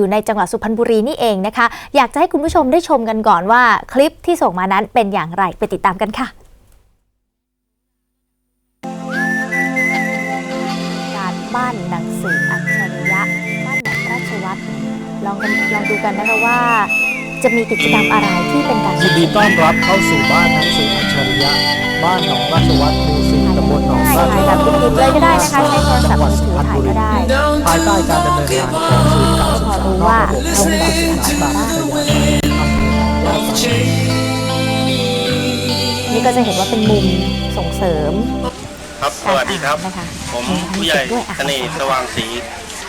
อยู่ในจังหวัดสุพรรณบุรีนี่เองนะคะ อยากจะให้คุณผู้ชมได้ชมกันก่อนว่า คลิปที่ส่งมานั้นเป็นอย่างไรไปติดตามกันค่ะการบ้านหนังสืออัจฉริยะบ้านหนังราชวัตรลองกันลองดูกันนะคะว่า จะมีกิจกรรมอะไรที่เป็นการยินดีต้อนรับเข้าสู่บ้านหนังสืออัจฉริยะ บ้านหนองราชวัตรหมู่สี่ตำบลหนองถ่าราชยวัแบบตรดิบๆเลยก็ได้นะคะใช้โทรศัจัพงท์หมืวัดอสุถือพรรณถ่ายบุก็รีได้ ภายใต้การดำเนินงานของศูนย์การ ศึกพอษารู้นอกว่าระบบเขามีกิจกรรมสำอะไรนักบ้างพยาบาลอำเภอยาไซนี่ก็จะเห็นว่าเป็นมุมส่งเสริมครับสการวัสดีครับอ่านนะคะผมผู้ใหญ่ด้วยอะเสน่ห์สว่างศรี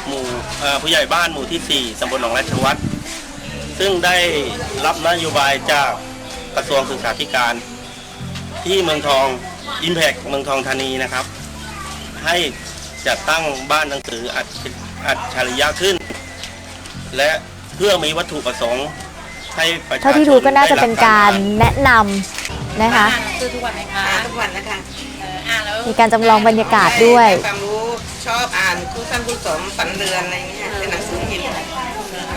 หมู่เอ่อผู้ใหญ่บ้านหมู่ที่ 4ตำบลหนองราชวัตรซึ่งได้รับนโยบายจากกระทรวงศึกษาธิการ ที่เมืองทองอิมแพกเมืองทองธานีนะครับ ให้จัดตั้งบ้านหนังสืออัจฉอัจฉริยะขึ้น และเพื่อมีวัตถุประสงค์ให้ประชาชนเท่าที่ดูก็น่าจะเป็นได้บการอ่นแนะนำนะคะอ่านหนังสือทุกวันไหมคะอ่านทุกวันนะคะเอออ่านแล้วมีการจำลองบรรยากาศด้วยได้ความรู้ชอบอ่านคู่สั้นคู่สมฝันเรือนอะไรเงี้ยเป็นหนังสือพิมพ์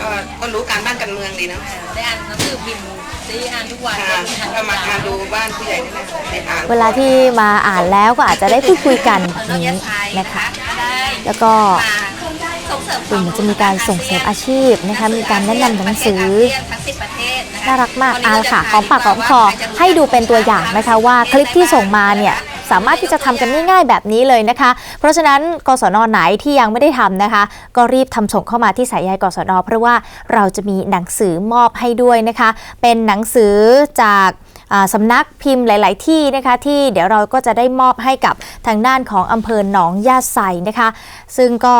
ก็ก็รู้การบ้านการเมืองดีเนาะได้อ่านหนังสือพิมพ์ได้อ่านทุกวันค่ะได้อ่านก็มามาดูบ้านผู้ใหญ่นี่นะได้อ่านเวลาที่มาอ่านแล้วก็อาจจะได้พูดคุยกันแบบนี้นะคะ ได้แล้วก็ส่งเสริม กลุ่มจะมีการส่งเสริมอาชีพนะคะมีการแนะนำหนังสือน่ารักมากเอาค่ะหอมปากหอมคอให้ดูเป็นตัวอย่างนะคะว่าคลิปที่ส่งมาเนี่ยสามารถที่จะทำกันง่ายๆแบบนี้เลยนะคะ เพราะฉะนั้นกศนไหนที่ยังไม่ได้ทำนะคะ ก็รีบทำส่งเข้ามาที่สายใยกศนเพราะว่าเราจะมีหนังสือมอบให้ด้วยนะคะ เป็นหนังสือจากสำนักพิมพ์หลาย ๆ ที่นะคะ ที่เดี๋ยวเราก็จะได้มอบให้กับทางด้านของอำเภอหนองยาไซนะคะ ซึ่งก็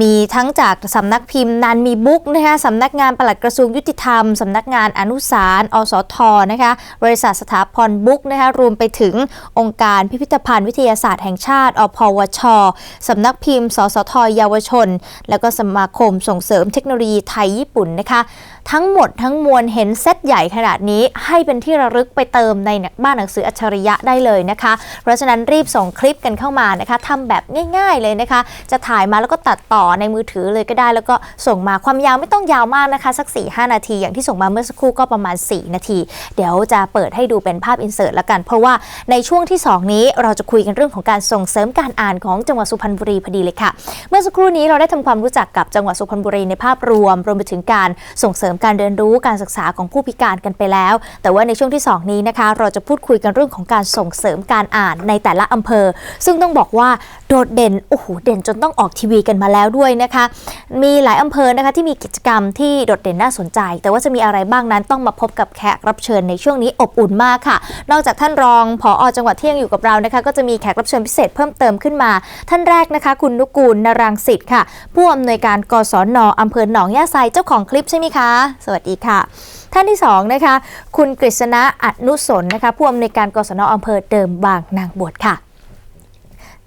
มีทั้งจากสำนักพิมพ์นันมีบุ๊กนะคะสำนักงานปลัดกระทรวงยุติธรรมสำนักงานอนุสารอสทนะคะบริษัทสถาพรบุ๊กนะคะรวมไปถึงองค์การพิพิธภัณฑ์วิทยาศาสตร์แห่งชาติ อพวชสำนักพิมพ์ สสทเยาวชน แล้วก็สมาคมส่งเสริมเทคโนโลยีไทยญี่ปุ่นนะคะ ทั้งหมดทั้งมวลเห็นเซตใหญ่ขนาดนี้ให้เป็นที่ระลึกไปเติมในบ้านหนังสืออัจฉริยะได้เลยนะคะ เพราะฉะนั้นรีบส่งคลิปกันเข้ามานะคะทำแบบง่าย ๆเลยนะคะ จะถ่ายมาแล้วก็ตัดต่อในมือถือเลยก็ได้ แล้วก็ส่งมาความยาวไม่ต้องยาวมากนะคะ สัก 4-5 นาที อย่างที่ส่งมาเมื่อสักครู่ก็ประมาณ 4 นาที เดี๋ยวจะเปิดให้ดูเป็นภาพอินเสิร์ตละกัน เพราะว่าในช่วงที่ 2 นี้เราจะคุยกันเรื่องของการส่งเสริมการอ่านของจังหวัดสุพรรณบุรีพอดีเลยค่ะ เมื่อสักครู่นี้เราได้ทำความรู้จักกับจังหวัดสุพรรณบุรีในภาพรวมรวมไปถึงการส่งเสริมการเรียนรู้การศึกษาของผู้พิการกันไปแล้ว แต่ว่าในช่วงที่ 2 นี้นะคะ เราจะพูดคุยกันเรื่องของการส่งเสริมการอ่านในแต่ละอำเภอ ซึ่งต้องบอกว่า โดดเด่นโอ้โหเด่นจนต้องออกทีวีกันมาแล้วด้วยนะคะ มีหลายอำเภอนะคะที่มีกิจกรรมที่โดดเด่นน่าสนใจ แต่ว่าจะมีอะไรบ้างนั้นต้องมาพบกับแขกรับเชิญในช่วงนี้อบอุ่นมากค่ะ นอกจากท่านรองผอจังหวัดที่ยังอยู่กับเรานะคะ ก็จะมีแขกรับเชิญพิเศษเพิ่มเติมขึ้นมา ท่านแรกนะคะ คุณนุกูลนรังสิทธิ์ค่ะ ผู้อำนวยการกศนอำเภอหนองย่าไซเจ้าของคลิปใช่ไหมคะ สวัสดีค่ะท่านที่สองนะคะ คุณกฤษณะอนุสนนะคะ ผู้อำนวยการกศนอำเภอเดิมบางนางบวชค่ะ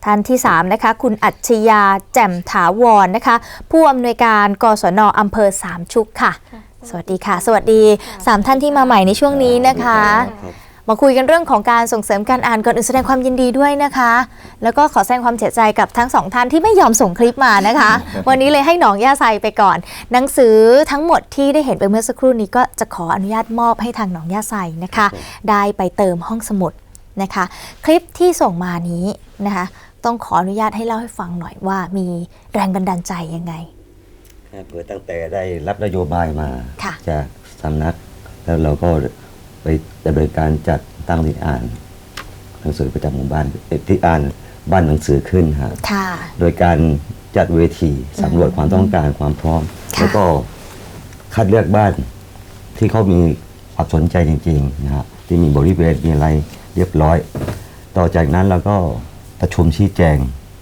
ท่านที่3นะคะคุณอัจฉยาแจ่มถาวรนะคะ ผู้อำนวยการกศนอำเภอสามชุกค่ะ สวัสดีค่ะ สวัสดี 3 ท่านที่มาใหม่ในช่วงนี้นะคะ มาคุยกันเรื่องของการส่งเสริมการอ่านก่อนอื่นแสดงความยินดีด้วยนะคะ แล้วก็ขอแสดงความเสียใจกับทั้งสองท่านที่ไม่ยอมส่งคลิปมานะคะ วันนี้เลยให้หนองย่าไซไปก่อน หนังสือทั้งหมดที่ได้เห็นไปเมื่อสักครู่นี้ก็จะขออนุญาตมอบให้ทางหนองย่าไซนะคะ ได้ไปเติมห้องสมุดนะคะ คลิปที่ส่งมานี้นะคะ ต้องขออนุญาตให้เล่าให้ฟังหน่อยว่ามีแรงบันดาลใจยังไงเปิดตั้งแต่ได้รับนโยบายมาค่ะจากสำนัก แล้วเราก็ไปดำเนินการจัดตั้งที่อ่านหนังสือประจำหมู่บ้านเอ่อที่อ่านบ้านหนังสือขึ้นครับค่ะโดยการจัดเวทีสำรวจความต้องการความพร้อมค่ะแล้วก็คัดเลือกบ้านที่เขามีความสนใจจริงๆนะครับที่มีบริเวณมีอะไรเรียบร้อย ต่อจากนั้นเราก็ ประชุมชี้แจง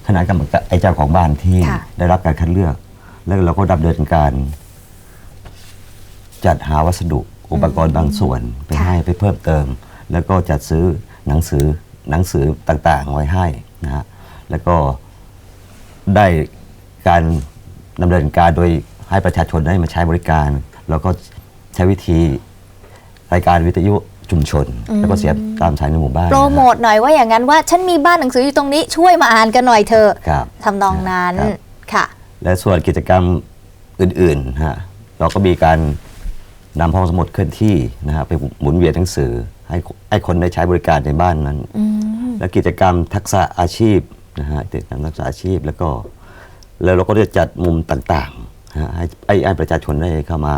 คณะกรรมการไอ้เจ้าของบ้านที่ค่ะ ได้รับการคัดเลือก แล้วเราก็ดำเนินการ จัดหาวัสดุอุปกรณ์บางส่วนไปให้ไปเพิ่มเติม แล้วก็จัดซื้อหนังสือหนังสือต่างๆไว้ให้นะฮะแล้วก็ได้การดำเนินการโดยให้ประชาชนได้มาใช้บริการ แล้วก็ใช้วิธีรายการวิทยุ ชุมชน แล้วก็เสียบตามสายในหมู่บ้านโปรโมทหน่อยว่าอย่างนั้นว่าฉันมีบ้านหนังสืออยู่ตรงนี้ช่วยมาอ่านกันหน่อยเถอะครับทำนองนั้นครับค่ะ และส่วนกิจกรรมออื่นๆนะฮะเราก็มีการนำห้องสมุดเคลื่อนที่นะฮะไปหมุนเวียนหนังสือ ให้ให้คนได้ใช้บริการในบ้านนั้นอืมและกิจกรรมทักษะอาชีพนะฮะกิจกรรมทักษะอาชีพแล้วก็ แล้วเราก็จะจัดมุมต่างๆนะฮะให้ให้ให้ประชาชนได้เข้ามา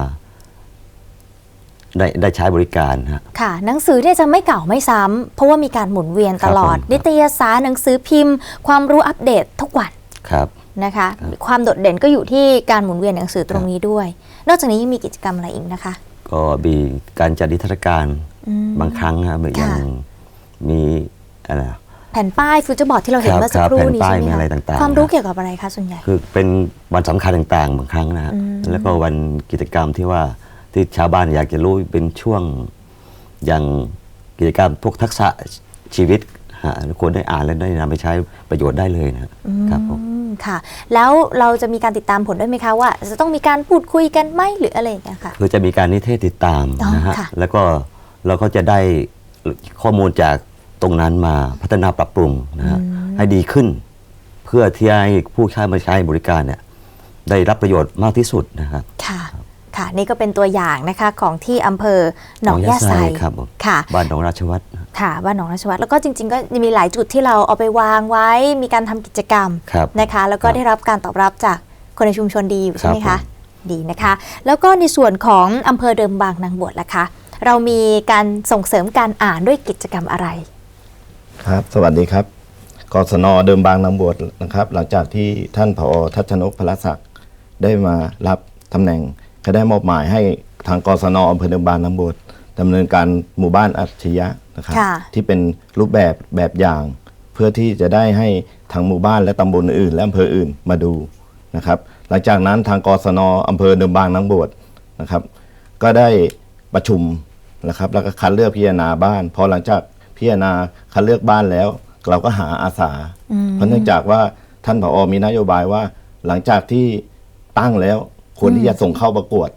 ได้ได้ใช้บริการฮะ ค่ะ หนังสือเนี่ยจะไม่เก่าไม่ซ้ำเพราะว่ามีการหมุนเวียนตลอด ครับผม นิตยสารหนังสือพิมพ์ ความรู้อัปเดตทุกวันครับ นะคะความโดดเด่นก็อยู่ที่การหมุนเวียนหนังสือตรงนี้ด้วย นอกจากนี้ยังมีกิจกรรมอะไรอีกนะคะก็มีการจัดนิทรรศการอืม บางครั้งครับเหมือนอย่างค่ะมีอะไรนะ แผ่นป้ายฟิวเจอร์บอร์ดที่เราเห็นครับเมื่อสักครู่ครับนี้แผ่นป้ายใช่ไหมมีคะอะไรต่างๆ ความรู้นะเกี่ยวกับอะไรคะส่วนใหญ่ คือเป็นวันสำคัญต่างๆ บางครั้งนะฮะอืม แล้วก็วันกิจกรรมที่ว่า ที่ชาวบ้านอยากจะรู้เป็นช่วงอย่างกิจกรรมพวกทักษะชีวิตฮะควรได้อ่านและได้นำไปใช้ประโยชน์ได้เลยนะครับผมอืมค่ะ แล้วเราจะมีการติดตามผลด้วยไหมคะว่า จะต้องมีการพูดคุยกันไหมหรืออะไรอย่างเงี้ยค่ะคือจะมีการนิเทศติดตามอ๋อนะฮะค่ะแล้วก็เราก็จะได้ข้อมูลจากตรงนั้นมาพัฒนาปรับปรุงนะฮะให้ดีขึ้น เพื่อที่ให้ผู้ใช้มาใช้บริการเนี่ยได้รับประโยชน์มากที่สุดนะครับค่ะ ค่ะ นี่ก็เป็นตัวอย่างนะคะของที่อำเภอหนองยาไซครับผมค่ะ บ้านหนองราชวัตรค่ะบ้านหนองราชวัฒน์แล้วก็จริง ๆ ก็มีหลายจุดที่เราเอาไปวางไว้ มีการทำกิจกรรมครับนะคะ แล้วก็ครับได้รับการตอบรับจากคนในชุมชนดีอยู่ใช่ไหมครัคะบผดีนะคะ แล้วก็ในส่วนของอำเภอเดิมบางนางบวชล่ะคะเรามีการส่งเสริมการอ่านด้วยกิจกรรมอะไร ครับ สวัสดีครับกศนเดิมบางนางบวชนะครับ หลังจากที่ท่านผอทัชนกพลศักดิ์ได้มารับตำแหน่ง ก็ได้มอบหมายให้ทางกศนอำเภอเดิมบางนางบวชดำเนินการหมู่บ้านอัจฉริยะนะครับค่ะที่เป็นรูปแบบแบบอย่าง เพื่อที่จะได้ให้ทางหมู่บ้านและตำบลอื่น และอำเภออื่นมาดูนะครับ หลังจากนั้นทางกศนอำเภอเดิมบางนางบวชนะครับ ก็ได้ประชุมนะครับ แล้วก็คัดเลือกพิจารณาบ้านพอหลังจากพิจารณาคัดเลือกบ้านแล้ว เราก็หาอาสา เพราะเนื่องจากว่าท่านผอมีนโยบายว่าหลังจากที่ตั้งแล้ว ควรที่จะส่งเข้าประกวด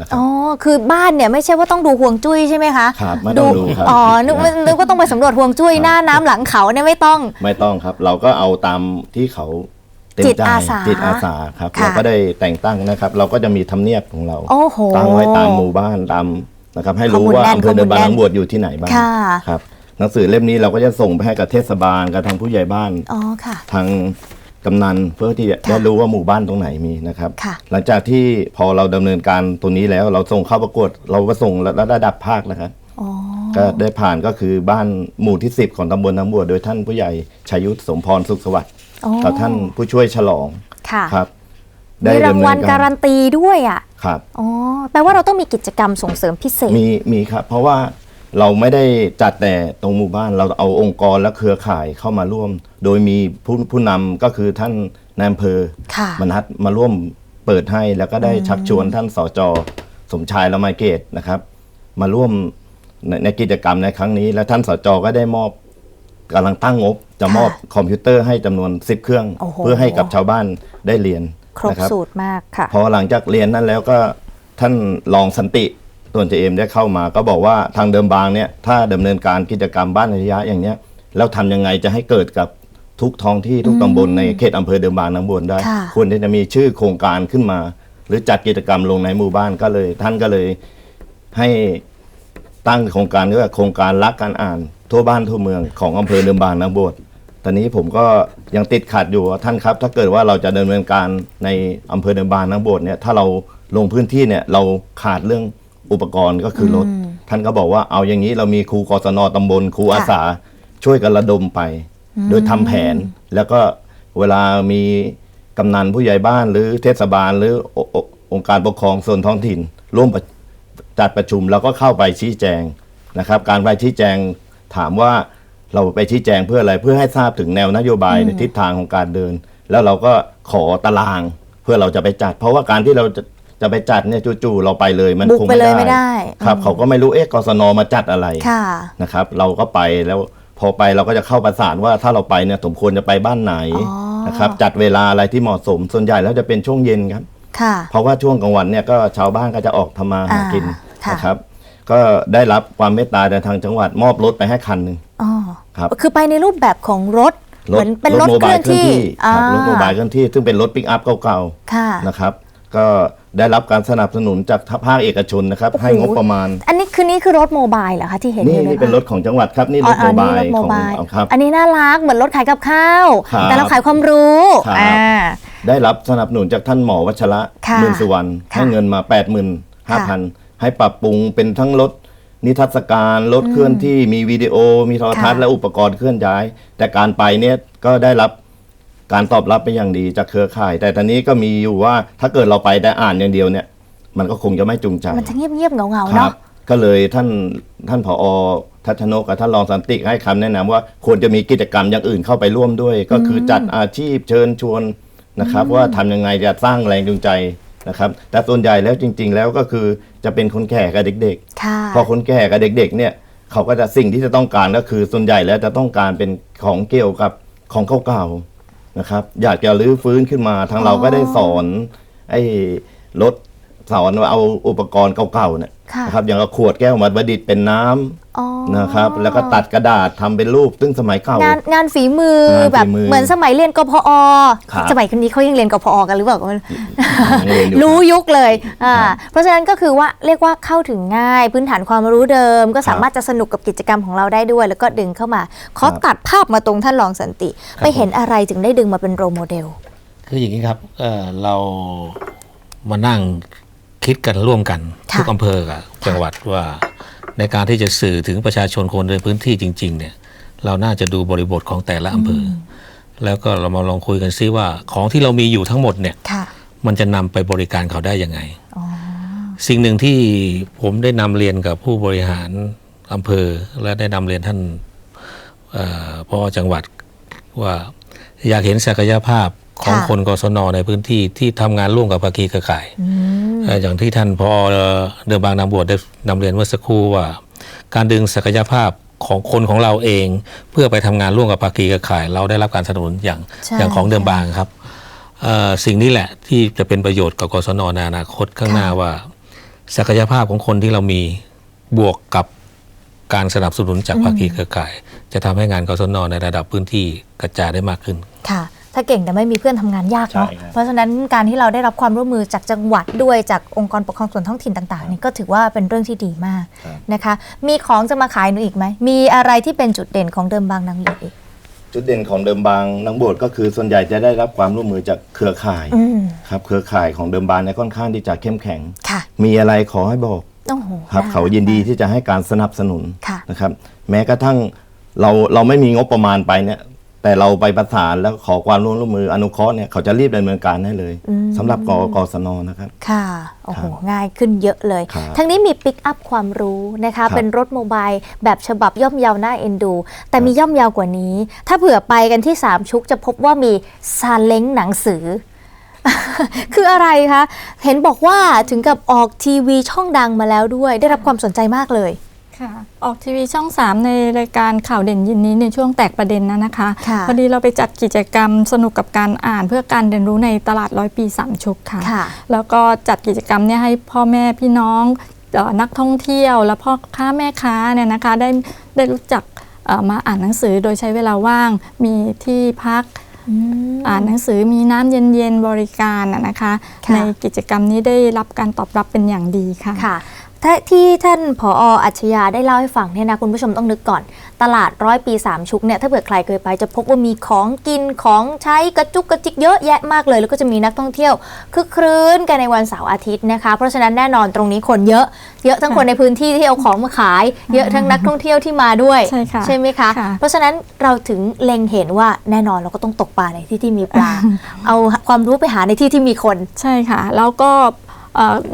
นะครับอ๋อคือบ้านเนี่ยไม่ใช่ว่าต้องดูห่วงจุ้ยใช่ไหมคะครับไม่ต้องดูครับ อ๋อนึกว่านึกว่าต้องไปสำรวจห่วงจุ้ยหน้าน้ำหลังเขาเนี่ยไม่ต้อง ไม่ต้องครับ เราก็เอาตามที่เขาเต็มจิตใจอาสาจิตอาสาครับ ค่ะ เราก็ได้แต่งตั้งนะครับ เราก็จะมีทำเนียบของเราโอ้โห ตั้งไว้ตามหมู่บ้านตามนะครับ ให้ข้อรู้มูลว่าแน่นอำเภอเดินบางข้อมูลแน่นนางบวชอยู่ที่ไหนบ้างค่ะ ครับหนังสือเล่มนี้เราก็จะส่งไปให้กับเทศบาลกับทางผู้ใหญ่บ้าน อ๋อค่ะ ทาง กำนันเพื่อที่จะค่ะได้รู้ว่าหมู่บ้านตรงไหนมีนะครับ ค่ะ หลังจากที่พอเราดำเนินการตัวนี้แล้วเราส่งเข้าประกวด เราก็ส่งระดับภาคนะครับ อ๋อ ก็ได้ผ่านก็คือบ้านหมู่ที่ 10 ของตำบลน้ำบัว โดยท่านผู้ใหญ่ชัยยุทธสมพรสุขสวัสดิ์อ๋อ กับท่านผู้ช่วยฉลองค่ะ ครับมีรางวัลการันตีด้วยอะ ครับ อ๋อ แปลว่าเราต้องมีกิจกรรมส่งเสริมพิเศษ มีมีครับ เพราะว่า เราไม่ได้จัดแต่ตรงหมู่บ้าน เราเอาองค์กรและเครือข่ายเข้ามาร่วม โดยมีผู้ผู้นำก็คือท่านนายอำเภอค่ะ มนัดมาร่วมเปิดให้แล้วก็ได้ชักชวนท่านสจสมชายละไมเกตนะครับ มาร่วมในในกิจกรรมในครั้งนี้ และท่านสจก็ได้มอบกำลังตั้งงบ จะมอบคอมพิวเตอร์ให้จำนวน 10 เครื่อง โอ้โห เพื่อให้กับชาวบ้านได้เรียนครบนะ สูตรมากค่ะ พอหลังจากเรียนนั้นแล้วก็ท่านรองสันติ ตัวนเจเอมได้เข้ามา ก็บอกว่าทางเดิมบางเนี่ยถ้าดำเนินการกิจกรรมบ้านระยะอย่างเนี้ยแล้วทำยังไงจะให้เกิดกับทุกท้องที่ทุกตำบลในเขตอำเภอเดิมบางน้ำบวนได้ค่ะควรที่จะมีชื่อโครงการขึ้นมา หรือจัดกิจกรรมลงในหมู่บ้านก็เลย ท่านก็เลยให้ตั้งโครงการเรียกว่าโครงการรักการอ่านทั่วบ้านทั่วเมืองของอำเภอเดิมบางน้ำบวชตอนนี้ผมก็ยังติดขัดอยู่ว่าท่านครับ ถ้าเกิดว่าเราจะดำเนินการในอำเภอเดิมบางน้ำบวชเนี่ยถ้าเราลงพื้นที่เนี่ยเราขาดเรื่อง อุปกรณ์ก็คือรถ ท่านก็บอกว่าเอาอย่างนี้เรามีครูกศนตำบลครูอาสาช่วยกันระดมไป โดยทำแผนแล้วก็เวลามีกำนันผู้ใหญ่บ้านหรือเทศบาลหรือออองค์การปกครองส่วนท้องถิ่น ร่วมประจัดประชุมแล้วก็เข้าไปชี้แจงนะครับ การไปชี้แจงถามว่าเราไปชี้แจงเพื่ออะไรเพื่อให้ทราบถึงแนวนโยบายในทิศทางของการเดิน แล้วเราก็ขอตารางเพื่อเราจะไปจัด เพราะว่าการที่เราจะ จะไปจัดเนี่ยจู่ๆเราไปเลยมันบุกคงไปไม่เลยได้ไม่ได้ครับเขาก็ไม่รู้เอ๊ะกศนมาจัดอะไรค่ะ นะครับ เราก็ไปแล้วพอไปเราก็จะเข้าประสานว่าถ้าเราไปเนี่ยสมควรจะไปบ้านไหนอ๋อ นะครับจัดเวลาอะไรที่เหมาะสมส่วนใหญ่แล้วจะเป็นช่วงเย็นครับ ค่ะ เพราะว่าช่วงกลางวันเนี่ยก็ชาวบ้านก็จะออกทำมาหากินอ่าค่ะ นะครับ ก็ได้รับความเมตตาจากทางจังหวัดมอบรถไปให้คันหนึ่ง อ๋อครับคือไปในรูปแบบของรถ เหมือนเป็นรถโมเคบายลื่อนเคลื่อนที่ที่ครับรถโมบายเคลื่อนที่ซึ่งเป็นรถปิกอัพเก่าค่ะ ๆนะครับ ก็ได้รับการสนับสนุนจากภาคเอกชนนะครับโอ้โหให้งบประมาณ อันนี้คือนี่คือรถโมบายเหรอคะที่เห็นอนี่ยู่นี่เป็นรถของจังหวัดครับนี่รถอ๋โมออันบานี้ยรถโมของบายครับอันนี้น่ารักเหมือนรถขายกับข้าวครับแต่เราขายความรู้ครับอ่าได้รับสนับสนุนจากท่านหมอวัชระค่ะหมื่นสุวรรณค่ะให้เงินมา 8 5 0 0ค่ะ0ให้ปรับปรุงเป็นทั้งรถนิทรรศการรถเคลื่อนที่มีวิดีโอมีโทรทัศน์ค่ะและอุปกรณ์เคลื่อนย้าย แต่การไปเนี่ยก็ได้รับ การตอบรับเป็นอย่างดีจากเครือข่าย แต่ตอนนี้ก็มีอยู่ว่าถ้าเกิดเราไปแต่อ่านอย่างเดียวเนี่ย มันก็คงจะไม่จูงใจมันจะเงียบๆเหงาๆครัเนาะบก็เลยท่านท่านผอทัชนกกับท่านรองสันติให้คำแนะนำว่าควรจะมีกิจกรรมอย่างอื่นเข้าไปร่วมด้วย ก็คือจัดอาชีพเชิญชวนนะครับ ว่าทำยังไงจะสร้างแรงจูงใจนะครับ แต่ส่วนใหญ่แล้วจริง ๆ แล้วก็คือจะเป็นคนแก่กับเด็กค่ะๆพอคนแก่กับเด็กๆเนี่ยเขาก็จะสิ่งที่จะต้องการก็คือส่วนใหญ่แล้วจะต้องการเป็นของเกี่ยวกับของเก่าๆ นะครับ อยากจะรื้อฟื้นขึ้นมา ทางเราก็ได้สอนไอ้รถ สอนว่าเอาอุปกรณ์เก่าๆเนี่ยค่ะ นะครับอย่างเอาขวดแก้วมาประดิษฐ์เป็นน้ำอ๋อนะครับ แล้วก็ตัดกระดาษทำเป็นรูปซึ่งสมัยเก่า งานงานฝีมืองานฝีแบบมือเหมือนสมัยเรียนกพอครับ สมัยคนนี้เขายังเรียนกพอกันหรือเปล่าก็ไม่รู้ยังเรียนอยู่ รู้ยุคเลยอ่าครับเพราะฉะนั้นก็คือว่าเรียกว่าเข้าถึงง่ายพื้นฐานความรู้เดิม ก็สามารถจะสนุกกับกิจกรรมของเราได้ด้วย แล้วก็ดึงเข้ามาขอครับตัดภาพมาตรงท่านรองสันติ ไปเห็นอะไรถึงได้ดึงมาเป็นโรลโมเดล คืออย่างนี้ครับเอ่อเรามานั่ง คิดกันร่วมกันค่ะทุกอำเภอกับจังหวัดว่าในการที่จะสื่อถึงประชาชนคนในพื้นที่จริง ๆ เนี่ย เราน่าจะดูบริบทของแต่ละอำเภออแล้วก็เรามาลองคุยกันซิว่าของที่เรามีอยู่ทั้งหมดเนี่ยค่ะมันจะนำไปบริการเขาได้ยังไงอ๋อสิ่งหนึ่งที่ผมได้นำเรียนกับผู้บริหารอำเภอ และได้นำเรียนท่านเอ่อพ่อจังหวัดว่าอยากเห็นศักยภาพ ของค่ะคนกศนในพื้นที่ที่ทำงานร่วมกับภาคีเครือข่ายอืมเอ่ออย่างที่ท่านพอเดิมบางนางบวชได้นำเรียนเมื่อสักครู่ว่า การดึงศักยภาพของคนของเราเอง เพื่อไปทำงานร่วมกับภาคีเครือข่าย เราได้รับการสนับสนุนอย่างใช่อย่างของเดิมบางครับเอ่อสิ่งนี้แหละที่จะเป็นประโยชน์กับกศนในอนาคตข้างหน้าว่า ศักยภาพของคนที่เรามีบวกกับการสนับสนุนจากภาคีเครือข่าย จะทำให้งานกศนในระดับพื้นที่กระจายได้มากขึ้นค่ะ ถ้าเก่งแต่ไม่มีเพื่อนทำงานยากเนาะใช่ครับเพราะฉะนั้นการที่เราได้รับความร่วมมือจากจังหวัดด้วยจากองค์กรปกครองส่วนท้องถิ่นต่างๆนี่ก็ถือว่าเป็นเรื่องที่ดีมากนะคะ มีของจะมาขายหนูอีกไหม มีอะไรที่เป็นจุดเด่นของเดิมบางนางบวชอีก จุดเด่นของเดิมบางนังโบสถ์ก็คือส่วนใหญ่จะได้รับความร่วมมือจากเครือข่ายอืมครับ เครือข่ายของเดิมบางเนี่ยค่อนข้างที่จะเข้มแข็งค่ะมีอะไรขอให้บอกโอ้โหครับน่เขายินดีที่จะให้การสนับสนุนค่ะนะครับ แม้กระทั่งเราเราไม่มีงบประมาณไปเนี่ย แต่เราไปประสานแล้วขอความร่วมมืออนุเคราะห์เนี่ยเขาจะรีบดำเนินการให้เลยสำหรับกกศนนะครับ ค่ะ โอ้โห ครับง่ายขึ้นเยอะเลย ครับทั้งนี้มีปิกอัพความรู้นะคะครับเป็นรถโมบายแบบฉบับย่อมเยาวน่าเอ็นดู แต่มีย่อมเยาวกว่านี้ ถ้าเผื่อไปกันที่สามชุกจะพบว่ามีซาเล้งหนังสือ คืออะไรคะ เห็นบอกว่าถึงกับออกทีวีช่องดังมาแล้วด้วย ได้รับความสนใจมากเลยค่ะ ออกทีวีช่อง 3 ในรายการข่าวเด่นยินนี้ในช่วงแตกประเด็นนะนะคะค่ะพอดีเราไปจัดกิจกรรมสนุกกับการอ่านเพื่อการเรียนรู้ในตลาดร้อยปีสามชุกค่ะ ค่ะ แล้วก็จัดกิจกรรมเนี่ยให้พ่อแม่พี่น้องเอ่อนักท่องเที่ยว และพ่อค้าแม่ค้าเนี่ยนะคะได้ได้รู้จักเอ่อมาอ่านหนังสือโดยใช้เวลาว่างมีที่พัก อ่านหนังสือมีน้ำเย็นๆบริการน่ะนะคะ ค่ะ ในกิจกรรมนี้ได้รับการตอบรับเป็นอย่างดีค่ะ ค่ะ ถ้าที่ท่านผออัจฉริยาได้เล่าให้ฟังเนี่ยนะคุณผู้ชมต้องนึกก่อน ตลาดร้อยปีสามชุกเนี่ยถ้าเผื่อใครเคยไปจะพบว่ามีของกินของใช้กระจุกกระจิกเยอะแยะมากเลย แล้วก็จะมีนักท่องเที่ยวคึกครื้นกันในวันเสาร์อาทิตย์นะคะ เพราะฉะนั้นแน่นอนตรงนี้คนเยอะ เยอะทั้งคนในพื้นที่ที่เอาของมาขาย เยอะทั้งนักท่องเที่ยวที่มาด้วยใช่ค่ะไหมคะค่ะเพราะฉะนั้นเราถึงเล็งเห็นว่าแน่นอนเราก็ต้องตกปลาในที่ที่มีปลาเอาความรู้ไปหาในที่ที่มีคนใช่ค่ะ แล้วก็เอ่อ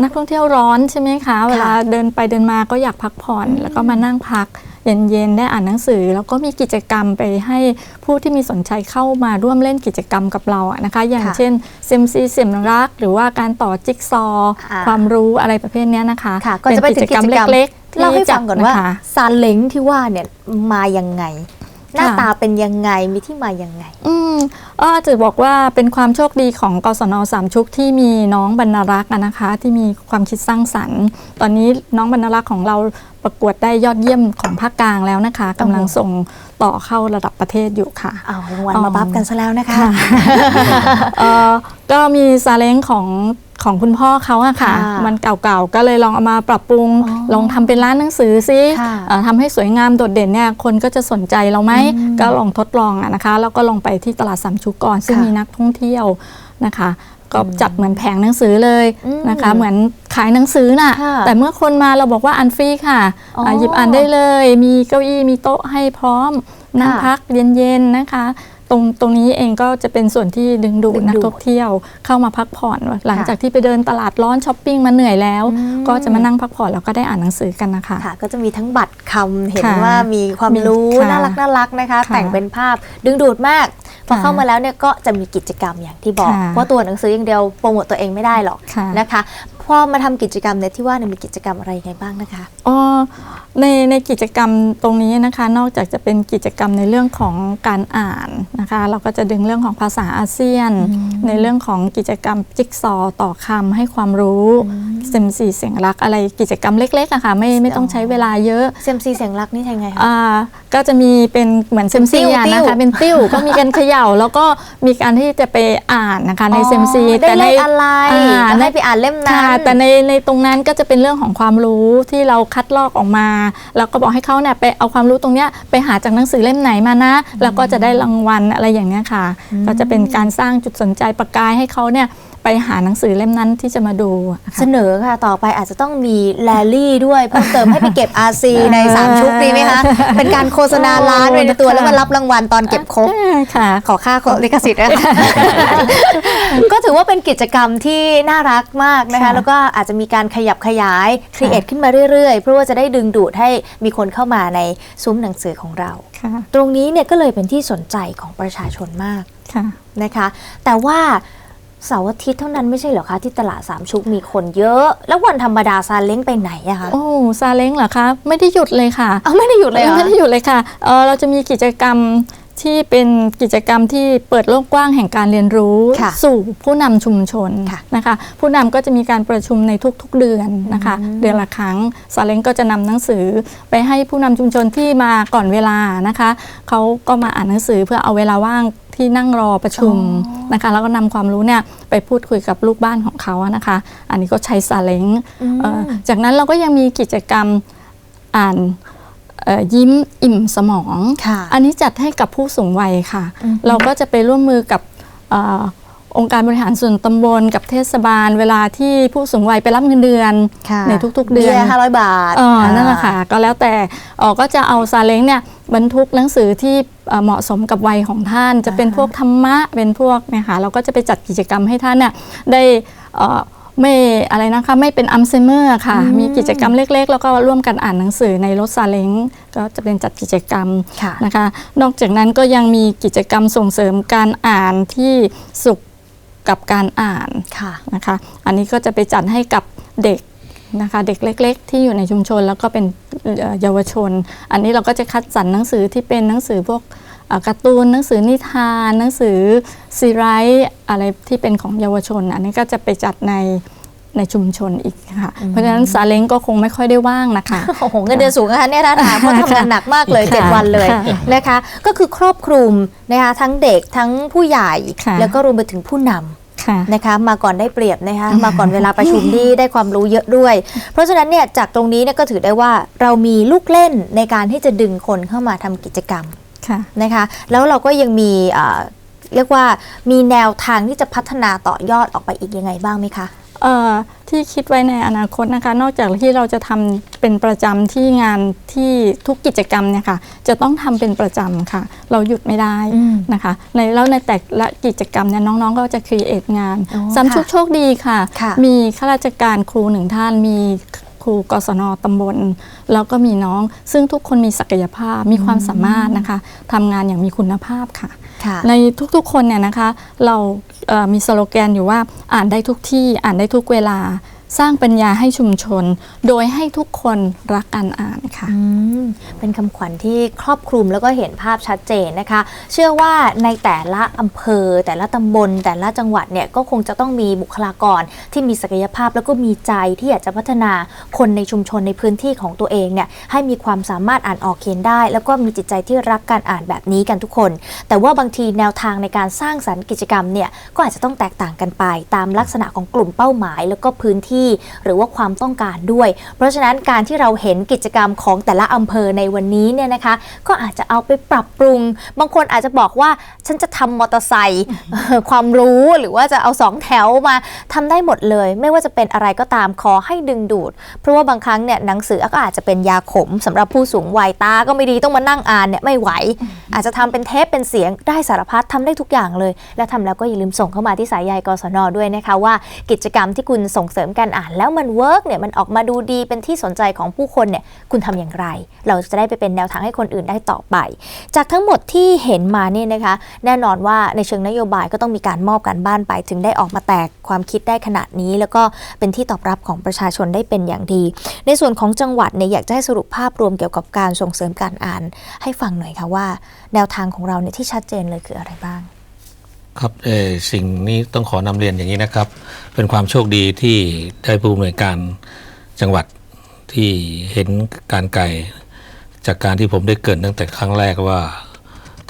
นักท่องเที่ยวร้อนใช่ไหมคะ เวลาเดินไปเดินมาก็อยากพักผ่อน แล้วก็มานั่งพักเย็นๆได้อ่านหนังสือ แล้วก็มีกิจกรรมไปให้ผู้ที่มีสนใจเข้ามาร่วมเล่นกิจกรรมกับเราอะนะคะ อย่างค่ะเช่นเซมซีเสียมรัก หรือว่าการต่อจิ๊กซอว์อ่าความรู้อะไรประเภทเนี้ยนะคะค่ะก็จะไปถึงกิจกรรมเล็กๆที่เล่าให้ฟังก่อนว่าจัดะคะซาเล้งที่ว่าเนี่ยมายังไง หน้าค่ะตาเป็นยังไงมีที่มายังไง อืมก็จะบอกว่าเป็นความโชคดีของกศนสามชุกที่มีน้องบรรณรักษ์อะนะคะ ที่มีความคิดสร้างสรรค์ ตอนนี้น้องบรรณรักษ์ของเราประกวดได้ยอดเยี่ยมของภาคกลางแล้วนะคะกำลังส่งต่อเข้าระดับประเทศอยู่ค่ะเอารางวัลอ๋อมาบัฟกันซะแล้วนะคะเอ่อก็มีซาเล้งของ ของคุณพ่อเขาอะค่ะ ค่ะมันเก่าๆก็เลยลองเอามาปรับปรุง อ๋อลองทำเป็นร้านหนังสือซิค่ะเอ่อทำให้สวยงามโดดเด่นเนี่ยคนก็จะสนใจเราไหมก็ลองทดลองอะนะคะ แล้วก็ลองไปที่ตลาดสามชุกก่อนซึ่งค่ะ มีนักท่องเที่ยวนะคะ ก็จัดเหมือนแผงหนังสือเลยอืม นะคะ เหมือนขายหนังสือน่ะ ค่ะแต่เมื่อคนมาเราบอกว่าอันฟรีค่ะอ๋ออะหยิบอ่านได้เลย มีเก้าอี้มีโต๊ะให้พร้อมนั่งค่ะ พักเย็นๆนะคะต รงตรงนี้เองก็จะเป็นส่วนที่ดึงดูดดึงดูดนักท่องเที่ยวเข้ามาพักผ่อนหลังค่ะจากที่ไปเดินตลาดร้อนช้อปปิ้งมาเหนื่อยแล้ว อืม ก็จะมานั่งพักผ่อนแล้วก็ได้อ่านหนังสือกันนะคะ ค่ะก็จะมีทั้งบัตรคำเห็นค่ะว่ามีความมีรู้ค่ะน่ารักน่ารักนะคะ ค่ะแต่งเป็นภาพดึงดูดมาก พอค่ะเข้ามาแล้วเนี่ยก็จะมีกิจกรรมอย่างที่บอก ค่ะเพราะตัวหนังสืออย่างเดียวโปรโมตตัวเองไม่ได้หรอกค่ะ นะคะ พอมาทำกิจกรรมเนี่ยที่ว่าเนี่ยมีกิจกรรมอะไรยังไงบ้างนะคะอ๋อในในกิจกรรมตรงนี้นะคะ นอกจากจะเป็นกิจกรรมในเรื่องของการอ่านนะคะ เราก็จะดึงเรื่องของภาษาอาเซียน ในเรื่องของกิจกรรมจิ๊กซอว์ต่อคำให้ความรู้เซมซีเสียงรักอะไรกิจกรรมเล็กๆอะค่ะไม่ไม่ต้องใช้เวลาเยอะเซมซีเสียงรักนี่ยังไงคะอ่าก็จะมีเป็นเหมือนเซมซีติ้วอะติ้วนะคะเป็นติ้วก็มีการเขย่า แล้วก็มีการที่จะไปอ่านนะคะในเซมซีได้เลในขอะไรอ่าก็ให้ไปอ่านเล่มนั้ค่ะนแต่ในในตรงนั้นก็จะเป็นเรื่องของความรู้ที่เราคัดลอกออกมาแล้วก็บอกให้เขาเนี่ยไปเอาความรู้ตรงเนี้ยไปหาจากหนังสือเล่มไหนมานะ แล้วก็จะได้รางวัลอะไรอย่างเนี้ยค่ะ ก็จะเป็นการสร้างจุดสนใจประกายให้เขาเนี่ย ไปหาหนังสือเล่มนั้นที่จะมาดูอะค่ะเสนอค่ะ ต่อไปอาจจะต้องมีแรลลี่ด้วยเพิ่มเติมให้ไปเก็บ RC ใน 3 ชุกดีไหมคะ เป็นการโฆษณาร้านไว้ในตัวแล้วมารับรางวัลตอนเก็บครบค่ะ ขอค่าลิขสิทธิ์นะคะ ก็ถือว่าเป็นกิจกรรมที่น่ารักมากนะคะ ค่ะแล้วก็อาจจะมีการขยับขยายครีเอทขึ้นมาเรื่อยๆ เพื่อว่าจะได้ดึงดูดให้มีคนเข้ามาในซุ้มหนังสือของเรา ค่ะ ตรงนี้เนี่ยก็เลยเป็นที่สนใจของประชาชนมาก ค่ะ นะคะแต่ว่า เสาร์อาทิตย์เท่านั้นไม่ใช่เหรอคะที่ตลาดสามชุกมีคนเยอะ แล้ววันธรรมดาซาเล้งไปไหนอะคะโอ้ซาเล้งเหรอคะไม่ได้หยุดเลยค่ะเอาไม่ได้หยุดเลยเหรอไม่ได้หยุดเลยค่ะเอ่อเราจะมีกิจกรรมที่เป็นกิจกรรมที่เปิดโลกกว้างแห่งการเรียนรู้ค่ะสู่ผู้นำชุมชนค่ะนะคะ ผู้นำก็จะมีการประชุมในทุกๆเดือนนะคะ เดือนละครั้งซาเล้งก็จะนำหนังสือไปให้ผู้นำชุมชนที่มาก่อนเวลานะคะเขาก็มาอ่านหนังสือเพื่อเอาเวลาว่าง ที่นั่งรอประชุมนะคะ แล้วก็นำความรู้เนี่ยไปพูดคุยกับลูกบ้านของเขาอะนะคะ อันนี้ก็ใช้ซาเล้งเอ่อจากนั้นเราก็ยังมีกิจกรรมอ่านเอ่อยิ้มอิ่มสมองค่ะอันนี้จัดให้กับผู้สูงวัยค่ะอือฮึเราก็จะไปร่วมมือกับเออองค์การบริหารส่วนตำบลกับเทศบาล เวลาที่ผู้สูงวัยไปรับเงินเดือน ค่ะในทุกๆเดือน ห้าร้อยบาทเออนั่นแหละค่ะ ก็แล้วแต่เอ่อก็จะเอาซาเล้งเนี่ยบรรทุกหนังสือที่เอ่อเหมาะสมกับวัยของท่าน จะเป็นพวกธรรมะ เป็นพวกเนี่ยค่ะเราก็จะไปจัดกิจกรรมให้ท่านเนี่ยได้เอ่อไม่อะไรนะคะไม่เป็นอัลไซเมอร์ค่ะ มีกิจกรรมเล็กๆ แล้วก็ร่วมกันอ่านหนังสือในรถซาเล้งก็จะเป็นจัดกิจกรรม ค่ะ นะคะนอกจากนั้นก็ยังมีกิจกรรมส่งเสริมการอ่านที่สุข กับการอ่านค่ะนะคะ อันนี้ก็จะไปจัดให้กับเด็กนะคะ เด็กเล็ก ๆ ที่อยู่ในชุมชนแล้วก็เป็นเอ่อเยาวชน อันนี้เราก็จะคัดสรรหนังสือที่เป็นหนังสือพวกเอ่อการ์ตูนหนังสือนิทาน หนังสือซีไรต์อะไรที่เป็นของเยาวชน อันนี้ก็จะไปจัดใน ในชุมชนอีกค่ะ เพราะฉะนั้นซาเล้งก็คงไม่ค่อยได้ว่างนะคะโอ้โหเงินเดือนสูงนะคะเนี่ยท่านค่ะเพราะทำงานหนักมากเลยค่ะ7วันเลยค่ะนะคะ ก็คือครอบคลุมนะคะทั้งเด็กทั้งผู้ใหญ่ค่ะแล้วก็รวมไปถึงผู้นำค่ะนะคะมาก่อนได้เปรียบนะคะมาก่อนเวลาประชุมที่ได้ความรู้เยอะด้วย เพราะฉะนั้นเนี่ยจากตรงนี้เนี่ยก็ถือได้ว่าเรามีลูกเล่นในการที่จะดึงคนเข้ามาทำกิจกรรมค่ะนะคะ แล้วเราก็ยังมีเอ่อเรียกว่ามีแนวทางที่จะพัฒนาต่อยอดออกไปอีกยังไงบ้างไหมคะเอ่อ ที่คิดไว้ในอนาคตนะคะ นอกจากที่เราจะทำเป็นประจำที่งานที่ทุกกิจกรรมเนี่ยค่ะจะต้องทำเป็นประจำค่ะ เราหยุดไม่ได้อืมนะคะในแล้วในแต่ละกิจกรรมเนี่ยน้องๆ ก็จะครีเอทงานอ๋อสามชุกค่ะโชคดีค่ะค่ะ มีข้าราชการครูหนึ่งท่านมีครูกศนตำบล แล้วก็มีน้อง ซึ่งทุกคนมีศักยภาพมีความสามารถนะคะทำงานอย่างมีคุณภาพค่ะค่ะ ในทุกๆคนเนี่ยนะคะเรามีสโลแกนอยู่ว่าอ่านได้ทุกที่อ่านได้ทุกเวลา สร้างปัญญาให้ชุมชน โดยให้ทุกคนรักการอ่านค่ะ อืมเป็นคำขวัญที่ครอบคลุมแล้วก็เห็นภาพชัดเจนนะคะ เชื่อว่าในแต่ละอำเภอ แต่ละตำบล แต่ละจังหวัดเนี่ยก็คงจะต้องมีบุคลากรที่มีศักยภาพแล้วก็มีใจที่อยากจะพัฒนาคนในชุมชนในพื้นที่ของตัวเองเนี่ยให้มีความสามารถอ่านออกเขียนได้ แล้วก็มีจิตใจที่รักการอ่านแบบนี้กันทุกคน แต่ว่าบางทีแนวทางในการสร้างสรรค์กิจกรรมเนี่ยก็อาจจะต้องแตกต่างกันไป ตามลักษณะของกลุ่มเป้าหมาย แล้วก็พื้นที่หรือว่าความต้องการด้วย เพราะฉะนั้นการที่เราเห็นกิจกรรมของแต่ละอำเภอในวันนี้เนี่ยนะคะ ก็อาจจะเอาไปปรับปรุง บางคนอาจจะบอกว่าฉันจะทำมอเตอร์ไซค์ความรู้หรือว่าจะเอาสองแถวมาทำได้หมดเลย ไม่ว่าจะเป็นอะไรก็ตามขอให้ดึงดูด เพราะว่าบางครั้งเนี่ยหนังสือก็อาจจะเป็นยาขมสำหรับผู้สูงวัยตาก็ไม่ดีต้องมานั่งอ่านเนี่ยไม่ไหว อาจจะทำเป็นเทปเป็นเสียงได้สารพัดทำได้ทุกอย่างเลย และทำแล้วก็อย่าลืมส่งเข้ามาที่สายใยกศนด้วยนะคะว่ากิจกรรมที่คุณส่งเสริมการอ่านแล้วมันเวิร์กเนี่ยมันออกมาดูดีเป็นที่สนใจของผู้คนเนี่ยคุณทำอย่างไร เราจะได้ไปเป็นแนวทางให้คนอื่นได้ต่อไป จากทั้งหมดที่เห็นมาเนี่ยนะคะแน่นอนว่าในเชิงนโยบายก็ต้องมีการมอบการบ้านไป ถึงได้ออกมาแตกความคิดได้ขนาดนี้ แล้วก็เป็นที่ตอบรับของประชาชนได้เป็นอย่างดี ในส่วนของจังหวัดเนี่ยอยากจะให้สรุปภาพรวมเกี่ยวกับการส่งเสริมการอ่าน ให้ฟังหน่อยค่ะว่า แนวทางของเราเนี่ยที่ชัดเจนเลยคืออะไรบ้าง ครับเออสิ่งนี้ต้องขอนำเรียนอย่างนี้นะครับ เป็นความโชคดีที่ได้ผู้อำนวยการจังหวัดที่เห็นการไกลจากการที่ผมได้เกริดตั้งแต่ครั้งแรกว่า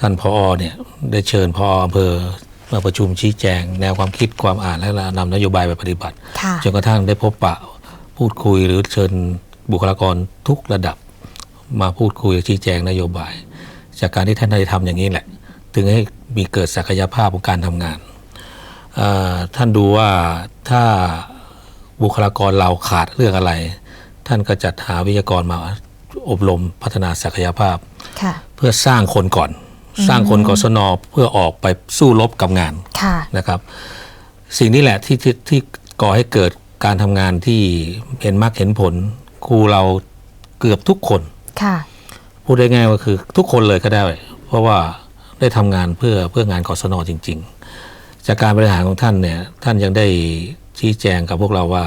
ท่านพอเนี่ยได้เชิญพออำเภอมาประชุมชี้แจง แนวความคิดความอ่านและนำนโยบายไปปฏิบัติค่ะจนกระทั่งได้พบปะพูดคุยหรือเชิญบุคลากรทุกระดับ มาพูดคุยชี้แจงนโยบาย จากการที่ท่านได้ทำอย่างนี้แหละ ถึงให้มีเกิดศักยภาพของการทำงานเอ่อท่านดูว่าถ้าบุคลากรเราขาดเรื่องอะไร ท่านก็จัดหาวิทยากรมาอบรมพัฒนาศักยภาพค่ะเพื่อสร้างคนก่อน สร้างคนกศนเพื่อออกไปสู้รบกับงานค่ะนะครับ สิ่งนี้แหละที่ที่ที่ก่อให้เกิดการทำงานที่เห็นมากเห็นผลครูเราเกือบทุกคนค่ะพูดได้ง่ายว่าคือทุกคนเลยก็ได้ เพราะว่า ได้ทำงานเพื่อเพื่องานกศนจริง ๆ จากการบริหารของท่านเนี่ยท่านยังได้ชี้แจงกับพวกเราว่า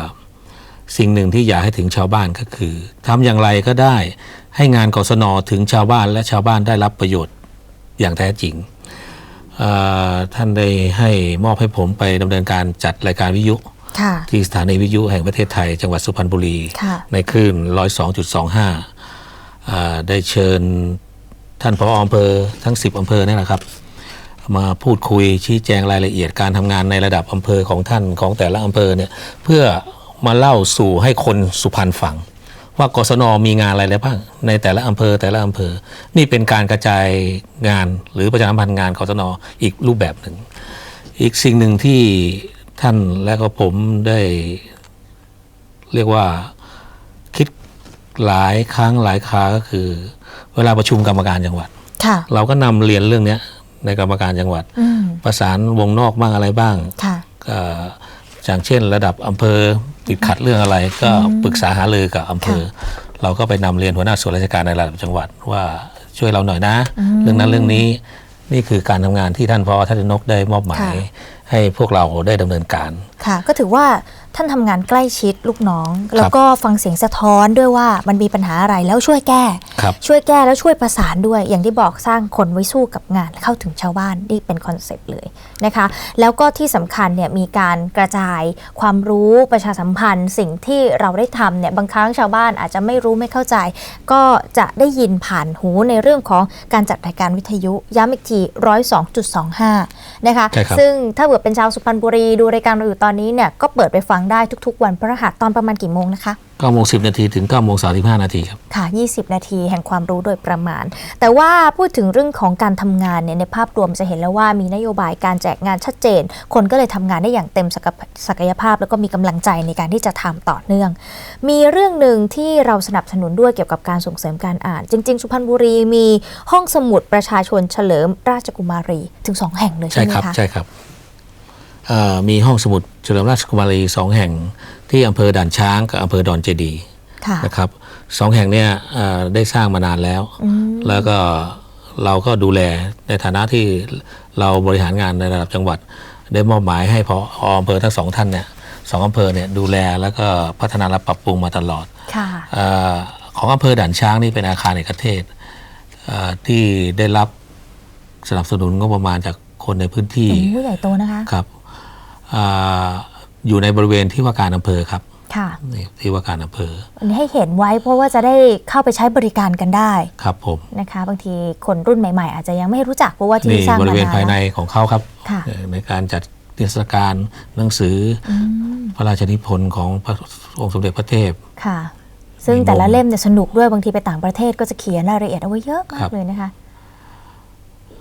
สิ่งหนึ่งที่อยากให้ถึงชาวบ้านก็คือทำอย่างไรก็ได้ให้งานกศนถึงชาวบ้านและชาวบ้านได้รับประโยชน์อย่างแท้จริงเอ่อท่านได้ให้มอบให้ผมไปดำเนินการจัดรายการวิทยุค่ะที่สถานีวิทยุแห่งประเทศไทย จังหวัดสุพรรณบุรีค่ะในคลื่น 102.25อ่าได้เชิญ ท่านผออำเภอทั้ง 10 อำเภอนี่แหละครับ มาพูดคุยชี้แจงรายละเอียดการทำงานในระดับอำเภอของท่านของแต่ละอำเภอเนี่ยเพื่อมาเล่าสู่ให้คนสุพรรณฟัง ว่ากศนมีงานอะไรแล้วบ้างในแต่ละอำเภอแต่ละอำเภอ นี่เป็นการกระจายงานหรือประชาสัมพันธ์งานกศนอีกรูปแบบหนึ่ง อีกสิ่งหนึ่งที่ท่านและก็ผมได้เรียกว่า หลายครั้งหลายคราก็คือ เวลาประชุมกรรมการจังหวัดค่ะเราก็นำเรียนเรื่องเนี้ยในกรรมการจังหวัดอืมประสานวงนอกบ้างอะไรบ้างค่ะเอ่ออย่างเช่น ระดับอำเภอติดขัดเรื่องอะไร ก็ปรึกษาหารือกับอำเภอ เราก็ไปนำเรียนหัวหน้าส่วนราชการในระดับจังหวัดว่าช่วยเราหน่อยนะ เรื่องนั้นเรื่องนี้นี่คือการทำงานที่ท่านพอท่านนกได้มอบหมายค่ะให้พวกเราได้ดำเนินการ ค่ะ ก็ถือว่า ท่านทำงานใกล้ชิดลูกน้อง แล้วก็ฟังเสียงสะท้อนด้วยว่ามันมีปัญหาอะไรแล้วช่วยแก้ครับช่วยแก้แล้วช่วยประสานด้วย อย่างที่บอกสร้างคนไว้สู้กับงานเข้าถึงชาวบ้านนี่เป็นคอนเซปต์เลยนะคะ แล้วก็ที่สำคัญเนี่ยมีการกระจายความรู้ประชาสัมพันธ์ สิ่งที่เราได้ทำเนี่ยบางครั้งชาวบ้านอาจจะไม่รู้ไม่เข้าใจ ก็จะได้ยินผ่านหูในเรื่องของการจัดรายการวิทยุย้ำอีกที102.25นะคะใช่ครับซึ่งถ้าเกิดเป็นชาวสุพรรณบุรีดูรายการเราอยู่ตอนนี้เนี่ยก็เปิดไปฟังได้ทุกๆ วันพฤหัสตอนประมาณกี่โมงนะคะ9โมง10 นาทีถึง9โมง35 นาทีครับ ค่ะ 20 นาทีแห่งความรู้โดยประมาณ แต่ว่าพูดถึงเรื่องของการทำงานเนี่ยในภาพรวมจะเห็นแล้วว่ามีนโยบายการแจกงานชัดเจน คนก็เลยทำงานได้อย่างเต็มศักยศักยภาพ แล้วก็มีกำลังใจในการที่จะทำต่อเนื่อง มีเรื่องหนึ่งที่เราสนับสนุนด้วยเกี่ยวกับการส่งเสริมการอ่าน จริง ๆ สุพรรณบุรีมีห้องสมุดประชาชนเฉลิมราชกุมารีถึงสองแห่งเลยใช่ใช่ไหมครับคะใช่ครับเอ่อ มีห้องสมุดเฉลิมราชกุมารีสองแห่งที่อำเภอด่านช้างกับอำเภอดอนเจดีย์ค่ะนะครับสองแห่งเนี้ยเอ่อได้สร้างมานานแล้วอืมแล้วก็เราก็ดูแลในฐานะที่เราบริหารงานในระดับจังหวัด ได้มอบหมายให้พออำเภอทั้งสองท่านเนี่ยสองอำเภอเนี่ยดูแลแล้วก็พัฒนาและปรับปรุงมาตลอดค่ะเออของอำเภอด่านช้างนี่เป็นอาคารเอกเทศเอ่อที่ได้รับสนับสนุนงบประมาณจากคนในพื้นที่โอ้ใหญ่โตนะคะครับ อาอยู่ในบริเวณที่ว่าการอำเภอครับค่ะนี่ที่ว่าการอำเภออันนี้ให้เห็นไว้เพราะว่าจะได้เข้าไปใช้บริการกันได้ครับผมนะคะ บางทีคนรุ่นใหม่ๆ อาจจะยังไม่รู้จักเพราะว่าที่นี่สร้างบมาริเวณนานภายในแล้วของเขาครับค่ะเอ่อในการจัดเทศกาลหนังสืออพระราชนิพนธ์ของพระองค์สมเด็จพระเทพค่ะซึ่งมีมุมแต่ละเล่มเนี่ยสนุกด้วยบางทีไปต่างประเทศก็จะเขียนรายละเอียดเอาไว้เยอะมาครักบเลยนะคะ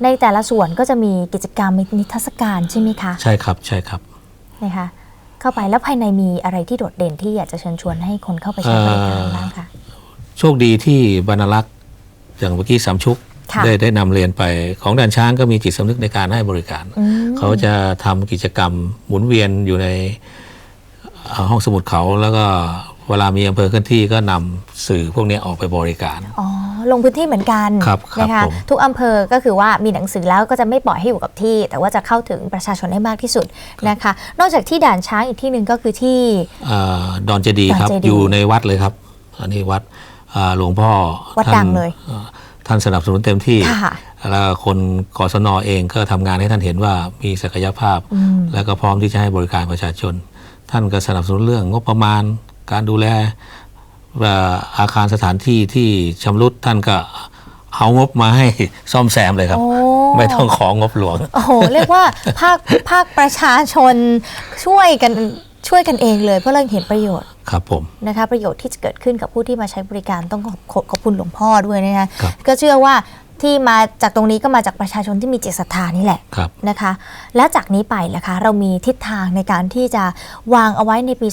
ในแต่ละส่วนก็จะมีกิจกรรมมีนิทรรศการใช่ไหมคะ ใช่ครับใช่ครับ นะคะเข้าไปแล้วภายในมีอะไรที่โดดเด่นที่อยากจะเชิญชวนให้คนเข้าไปใช้บริการบ้างคะโชคดีที่บรรลักษ์อย่างเมื่อกี้สามชุกค่ะได้ได้นำเรียนไปของด่านช้างก็มีจิตสำนึกในการให้บริการอืมเขาจะทำกิจกรรมหมุนเวียนอยู่ในเอ่อห้องสมุดเขาแล้วก็เวลามีอำเภอเคลื่อนที่ก็นำสื่อพวกนี้ออกไปบริการ อ๋อ ลงพื้นที่เหมือนกันครับครับนะคะผมทุกอำเภอก็คือว่ามีหนังสือแล้วก็จะไม่ปล่อยให้อยู่กับที่ แต่ว่าจะเข้าถึงประชาชนให้มากที่สุดนะคะ นอกจากที่ด่านช้างอีกที่หนึ่งก็คือที่เอ่อดอนเจดีย์ครับดอนเจดีย์อยู่ในวัดเลยครับอันนี้วัดอ่าหลวงพ่อวัดท่านดังเลยอ่าท่านสนับสนุนเต็มที่ค่ะแล้วคนกศนเองก็ทำงานให้ท่านเห็นว่ามีศักยภาพอืมแล้วก็พร้อมที่จะให้บริการประชาชน ท่านก็สนับสนุนเรื่องงบประมาณการดูแลเอ่ออาคารสถานที่ที่ชำรุดท่านก็เอางบมาให้ซ่อมแซมเลยครับโอ้ไม่ต้องของงบหลวง โอ้โห เรียกว่าภาคภาคประชาชนช่วยกันช่วยกันเองเลยเพราะเราเห็นประโยชน์ครับผมนะคะประโยชน์ที่จะเกิดขึ้นกับผู้ที่มาใช้บริการต้องขอบขอบขอบคุณหลวงพ่อด้วยนะคะครับก็เชื่อว่า ที่มาจากตรงนี้ก็มาจากประชาชนที่มีจิตศรัทธานี่แหละครับ นะคะ และจากนี้ไปล่ะคะ เรามีทิศทางในการที่จะวางเอาไว้ในปี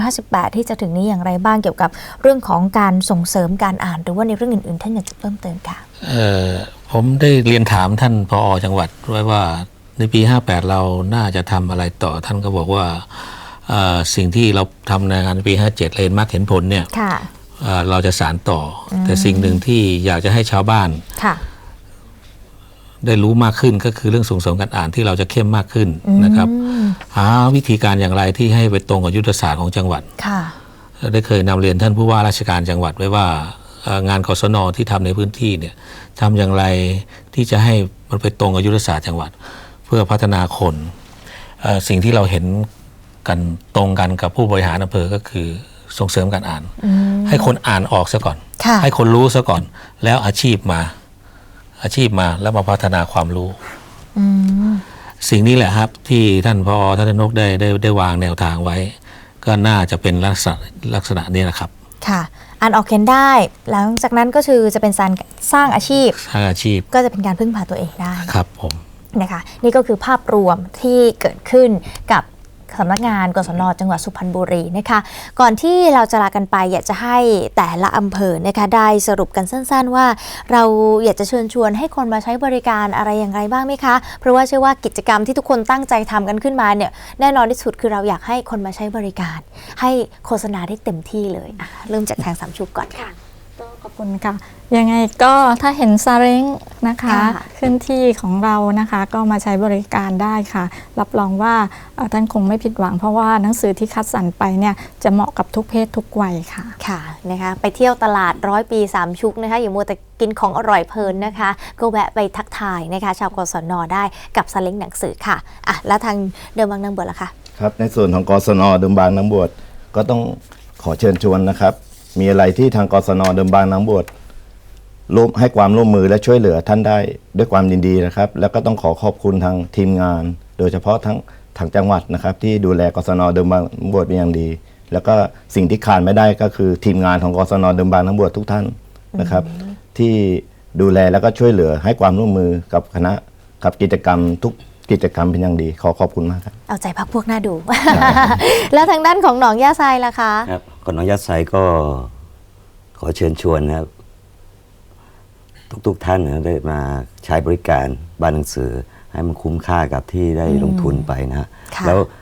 2558 ที่จะถึงนี้อย่างไรบ้างเกี่ยวกับเรื่องของการส่งเสริมการอ่านหรือว่าในเรื่องอื่นๆท่านอยากจะเพิ่มเติมค่ะเอ่อผมได้เรียนถามท่านพอจังหวัดไว้ว่าในปี 58 เราน่าจะทำอะไรต่อท่านก็บอกว่าเอ่อสิ่งที่เราทำในงานปี 57เรียนมากเห็นผลเนี่ยค่ะ เอ่อเราจะสารต่ออแต่สิ่งหนึ่งที่อยากจะให้ชาวบ้าน ค่ะ ได้รู้มากขึ้นก็คือเรื่องส่งเสริมการอ่านที่เราจะเข้มมากขึ้นนะครับอืมหาวิธีการอย่างไรที่ให้ไปตรงกับยุทธศาสตร์ของจังหวัด ค่ะ ได้เคยนำเรียนท่านผู้ว่าราชการจังหวัดไว้ว่าเอ่องานกศนที่ทำในพื้นที่เนี่ยทำอย่างไรที่จะให้มันไปตรงกับยุทธศาสตร์จังหวัด เพื่อพัฒนาคนเอ่อสิ่งที่เราเห็นกันตรงกันกับผู้บริหารอำเภอก็คือ ส่งเสริมการอ่าน ให้คนอ่านออกซะก่อนค่ะให้คนรู้ซะก่อน แล้วอาชีพมา อาชีพมาแล้วมาพัฒนาความรู้อืมสิ่งนี้แหละครับ ที่ท่านพอท่านนกได้ได้ได้วางแนวทางไว้ ก็น่าจะเป็นลักษณะลักษณะนี้นะครับ ค่ะอ่านออกเขียนได้ หลังจากนั้นก็คือจะเป็นการสร้างอาชีพทางอาชีพก็จะเป็นการพึ่งพาตัวเองได้ครับผมนะคะนี่ก็คือภาพรวมที่เกิดขึ้นกับ สำนักงานกศนจังหวัดสุพรรณบุรีนะคะ ก่อนที่เราจะลากันไปอยากจะให้แต่ละอำเภอนะคะได้สรุปกันสั้นๆว่า เราอยากจะเชิญชวนให้คนมาใช้บริการอะไรอย่างไรบ้างไหมคะ เพราะว่าเชื่อว่ากิจกรรมที่ทุกคนตั้งใจทำกันขึ้นมาเนี่ยแน่นอนที่สุดคือเราอยากให้คนมาใช้บริการ ให้โฆษณาได้เต็มที่เลยเริ่มจากทางสามชุกก่อนค่ะก็ขอบคุณค่ะ ยังไงก็ถ้าเห็นซาเล้งนะคะค่ะขึ้นที่ของเรานะคะ ก็มาใช้บริการได้ค่ะ รับรองว่าเอ่อท่านคงไม่ผิดหวัง เพราะว่าหนังสือที่คัดสรรไปเนี่ยจะเหมาะกับทุกเพศทุกวัยค่ะค่ะนะคะไปเที่ยวตลาดร้อยปีสามชุกนะคะอย่ามัวแต่กินของอร่อยเพลินนะคะ ก็แวะไปทักทายนะคะ ชาวกศนได้กับสเล้งหนังสือค่ะอะแล้วทางเดิมบางนางเบิดล่ะคะครับในส่วนของกศนเดิมบางน้ำบวชก็ต้องขอเชิญชวนนะครับ มีอะไรที่ทางกศนเดิมบางน้ำบวช ร่วมให้ความร่วมมือและช่วยเหลือท่านได้ด้วยความยินดีนะครับ แล้วก็ต้องขอขอบคุณทางทีมงาน โดยเฉพาะทั้งทางจังหวัดนะครับ ที่ดูแลกศนเดิมบางน้ำบวชเป็นอย่างดี แล้วก็สิ่งที่ขาดไม่ได้ก็คือทีมงานของกศนเดิมบางน้ำบวชทุกท่านนะครับ ที่ดูแลแล้วก็ช่วยเหลือให้ความร่วมมือกับคณะกับกิจกรรมทุกกิจกรรมเป็นอย่างดี ขอขอบคุณมากครับ เอาใจพักพวกหน้าดู แล้วทางด้านของหนองย่าไซล่ะคะ ครับก่อนน้องยัดไซก็ขอเชิญชวนนะครับ ทุกๆท่านนะได้มาใช้บริการบ้านหนังสือ ให้มันคุ้มค่ากับที่ได้ลงทุนไปนะฮะค่ะ แล้วหนัง